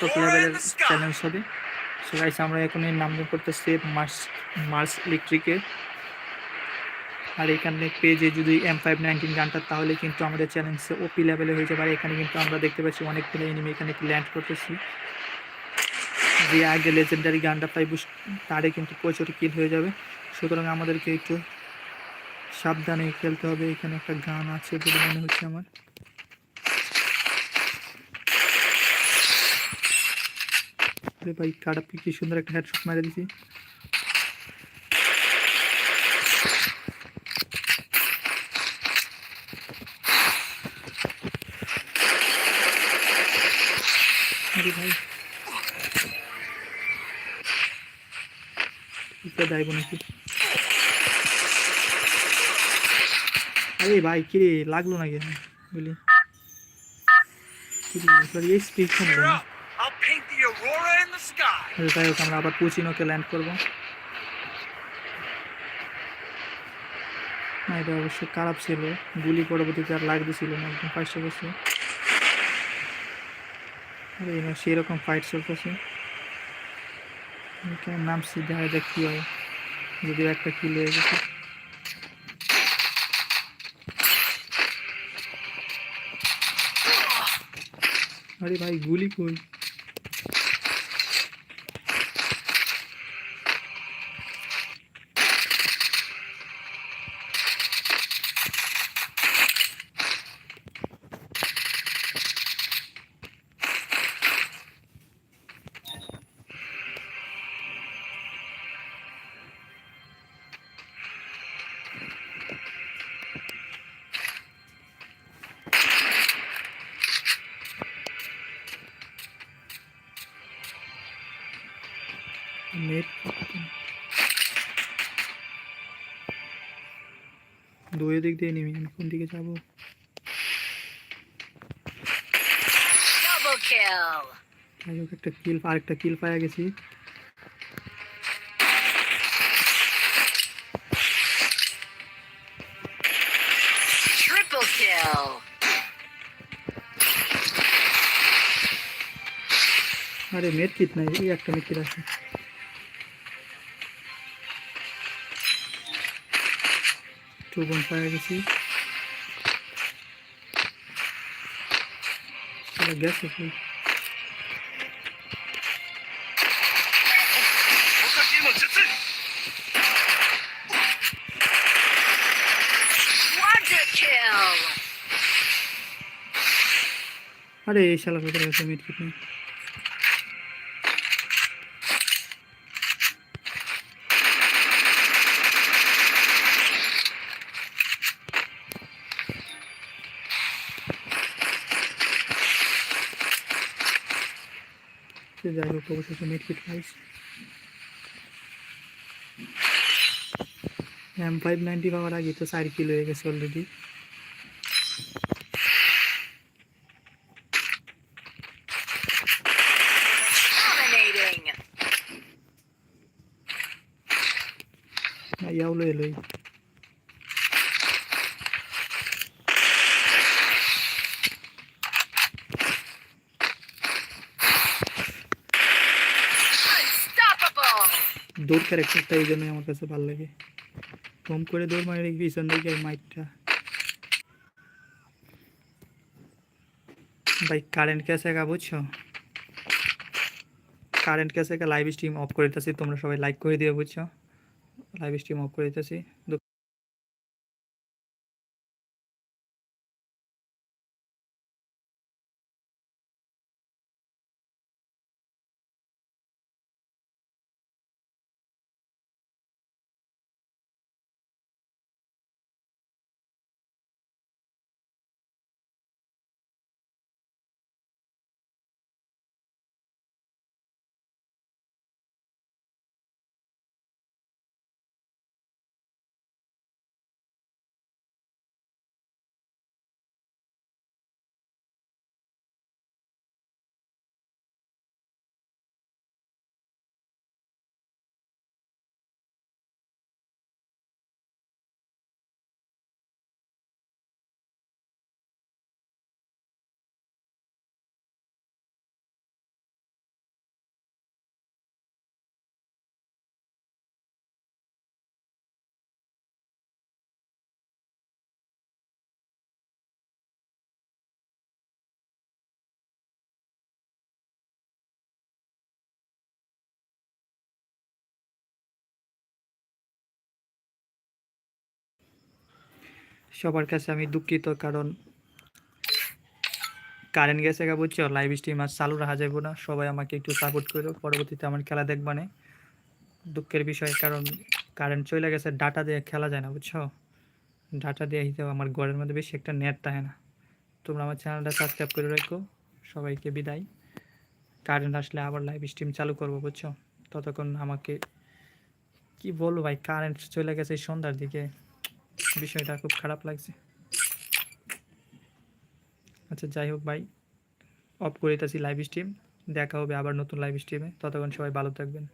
Top লেভেলের challenge হবে so guys আমরা এখন এর নাম করতেছি মার্স মার্স ইলেকট্রিকে আর এখানে পেজে যদি এম ফাইভ নাইনটিন গানটা তাহলে কিন্তু আমাদের চ্যালেঞ্জ ওপি লেভেলে হয়ে যাবে। আর এখানে কিন্তু আমরা দেখতে পাচ্ছি অনেক অনেকগুলো এনিমি এখানে ল্যান্ড করতেছি। যে আগে লেজেন্ডারি গানটা পাইব তারে কিন্তু প্রচুর কিল হয়ে যাবে। সুতরাং আমাদেরকে একটু সাবধানে খেলতে হবে। এখানে একটা গান আছে বলে মনে হচ্ছে আমার। আরে ভাই কাটাপি কি সুন্দর একটা হেডশট মেরে দিছি আরে ভাই। এটা যাইব নাকি আরে ভাই কিরে লাগল বলি। কিরে এই স্পিড যাই হোক আমরা আবার পুচিনোকে ল্যান্ড করব। না, এটা অবশ্য খারাপ ছিল। গুলি পরবর্তীতে আর লাগতেছিল না একদম ফার্স্টে বসে। সেরকম ফাইট চলতেছে। নামছি, দেখা যাক কি হয়। যদিও একটা কিল হয়ে গেছে। আরে ভাই, গুলি কই? নেট দুই দিক দিয়ে নিবি আমি কোন দিকে যাব Double kill. যাই হোক একটা কিল আরেকটা কিল পাওয়া গেছি Triple kill. আরে মেট কিট নাই এই একটা মেট 2.5 aja sih kita gas ya sih Ada ya, salah satu resume dikit kita. সে যাই হোক অবশেষে মেট কিট পাইছি এম ফাইভ নাইনটি পাওয়ার আগে তো চার কিলো হয়ে গেছে অলরেডি Dominating. ইয়াওলো দৌড় ক্যারেক্টারটা এই জন্যই আমার কাছে ভালো লাগে। কম করে দৌড় মারি দেখবি পিছন দিকে মাইকটা ভাই কারেন্ট ক্যাসে গা বুঝছ? কারেন্ট ক্যাসে লাইভ স্ট্রিম অফ করে দিতেছি, তোমরা সবাই লাইক করে দিও বুঝছ? লাইভ স্ট্রিম অফ করে দিতেছি। সবার কাছে আমি দুঃখিত, কারণ কারেন্ট গেছে গা বুঝছ লাইভ স্ট্রিম আর চালু রাখা যাবে না। সবাই আমাকে একটু সাপোর্ট করো, পরবর্তীতে আমার খেলা দেখবানে দুঃখের বিষয়, কারণ কারেন্ট চলে গেছে ডাটা দিয়ে খেলা যায় না, বুঝছ? ডাটা দিয়ে হিসেবে আমার ঘরের মধ্যে বেশি একটা নেট থাকে না। তোমরা আমার চ্যানেলটা সাবস্ক্রাইব করে রাখো, সবাইকে বিদায়। কারেন্ট আসলে আবার লাইভ স্ট্রিম চালু করব, বুঝছ? ততক্ষণ আমাকে কি বলব ভাই কারেন্ট চলে গেছে সন্ধ্যার দিকে। বিষয়টা খুব খারাপ লাগছে। আচ্ছা যাই হোক ভাই, অফ করে দিতেছি লাইভ স্ট্রিম দেখা হবে আবার নতুন লাইভ স্ট্রিমে ততক্ষণ সবাই ভালো থাকবেন।